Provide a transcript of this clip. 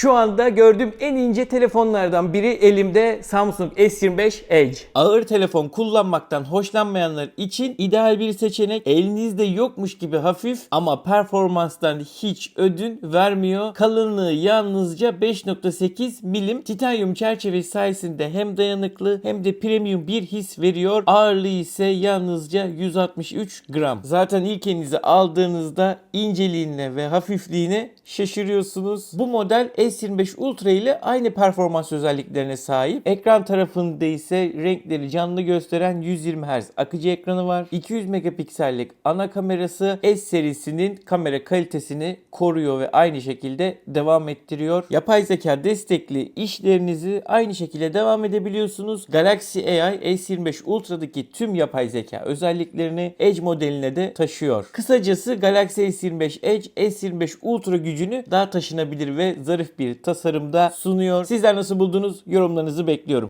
Şu anda gördüğüm en ince telefonlardan biri elimde Samsung S25 Edge. Ağır telefon kullanmaktan hoşlanmayanlar için ideal bir seçenek. Elinizde yokmuş gibi hafif ama performanstan hiç ödün vermiyor. Kalınlığı yalnızca 5.8 milim. Titanyum çerçevesi sayesinde hem dayanıklı hem de premium bir his veriyor. Ağırlığı ise yalnızca 163 gram. Zaten ilk elinize aldığınızda inceliğine ve hafifliğine şaşırıyorsunuz. Bu model S25 Ultra ile aynı performans özelliklerine sahip. Ekran tarafında ise renkleri canlı gösteren 120 Hz akıcı ekranı var. 200 megapiksellik ana kamerası S serisinin kamera kalitesini koruyor ve aynı şekilde devam ettiriyor. Yapay zeka destekli işlerinizi aynı şekilde devam edebiliyorsunuz. Galaxy AI S25 Ultra'daki tüm yapay zeka özelliklerini Edge modeline de taşıyor. Kısacası Galaxy S25 Edge S25 Ultra gücünü daha taşınabilir ve zarif bir tasarımda sunuyor. Sizler nasıl buldunuz? Yorumlarınızı bekliyorum.